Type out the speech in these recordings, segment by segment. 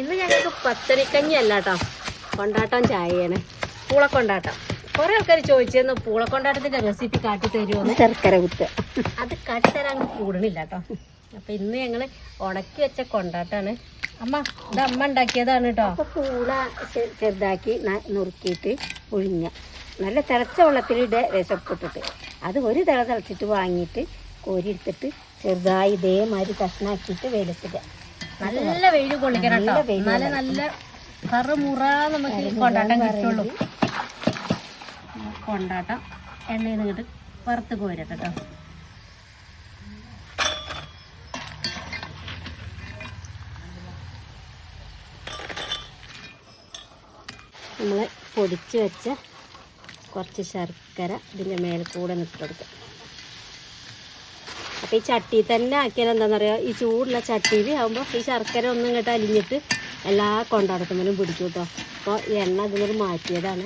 ഇന്ന് ഞങ്ങൾക്ക് പത്തരിക്കഞ്ഞി അല്ല കേട്ടോ കൊണ്ടാട്ടം ചായയാണ്. പൂളക്കൊണ്ടാട്ടം. കുറെ ആൾക്കാർ ചോദിച്ചിരുന്നു പൂളക്കൊണ്ടാട്ടത്തിന്റെ റെസിപ്പി കാട്ടി തരുമോ ശർക്കര കുത്ത്. അത് കാട്ടിത്തരാൻ കൂടണില്ല കേട്ടോ അപ്പൊ ഇന്ന് ഞങ്ങൾ ഉണക്കി വെച്ച കൊണ്ടാട്ടാണ്. അമ്മ ഇത് അമ്മ ഉണ്ടാക്കിയതാണ് കേട്ടോ അപ്പൊ പൂള ചെറുതാക്കി നുറുക്കിയിട്ട് ഒഴിഞ്ഞ നല്ല തിളച്ച വെള്ളത്തിലിട രസപ്പെട്ടിട്ട് അത് ഒരു തിള തിളച്ചിട്ട് വാങ്ങിയിട്ട് കോരിയെടുത്തിട്ട് ചെറുതായി ഇതേമാതിരി കഷ്ണാക്കിയിട്ട് വെയിലത്തിടുക നല്ല വെയിൽ കൊള്ളിക്കണം കേട്ടോ. നല്ല വെയിൽ നല്ല കറുമുറ നമുക്ക് കൊണ്ടാട്ടം കിട്ടുള്ളൂ. കൊണ്ടാട്ടം എണ്ണയിൽ നിന്നിട്ട് വറുത്ത് കോരട്ടെ കേട്ടോ. നമ്മൾ പൊടിച്ച് വെച്ച കുറച്ച് ശർക്കര ഇതിന്റെ മേലെ കൂടെ നിട്ടെടുക്കുക അപ്പോൾ ഈ ചട്ടി തന്നെ ആക്കിയാൽ എന്താണെന്ന് പറയുക ഈ ചൂടുള്ള ചട്ടിയിൽ ആകുമ്പോൾ ഈ ശർക്കര ഒന്നും ഇങ്ങോട്ട് അലിഞ്ഞിട്ട് എല്ലാ കൊണ്ടാടത്തുമ്പോഴും പിടിക്കും കേട്ടോ അപ്പോൾ ഈ എണ്ണ അതിനൊരു മാറ്റിയതാണ്.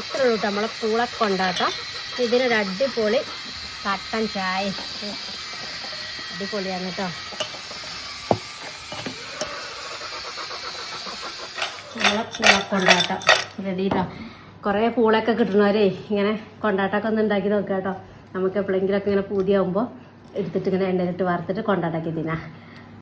എത്ര കേട്ടോ നമ്മളെ പൂളെ കൊണ്ടാട്ടം. ഇതിനൊരു അടിപൊളി കട്ടൻ ചായ. അടിപൊളിയാണ് കേട്ടോ നമ്മളെ പൂളെ കൊണ്ടാട്ടം. റെഡി കേട്ടോ കുറേ പൂളൊക്കെ കിട്ടണവരേ ഇങ്ങനെ കൊണ്ടാട്ടമൊക്കെ ഒന്ന് ഉണ്ടാക്കി നോക്കാം കേട്ടോ. നമുക്ക് എപ്പോഴെങ്കിലുമൊക്കെ ഇങ്ങനെ പൂതിയാകുമ്പോൾ എടുത്തിട്ട് ഇങ്ങനെ എണ്ണയിലിട്ട് വറുത്തിട്ട് കൊണ്ടാട്ടാക്കി തിന്നാം.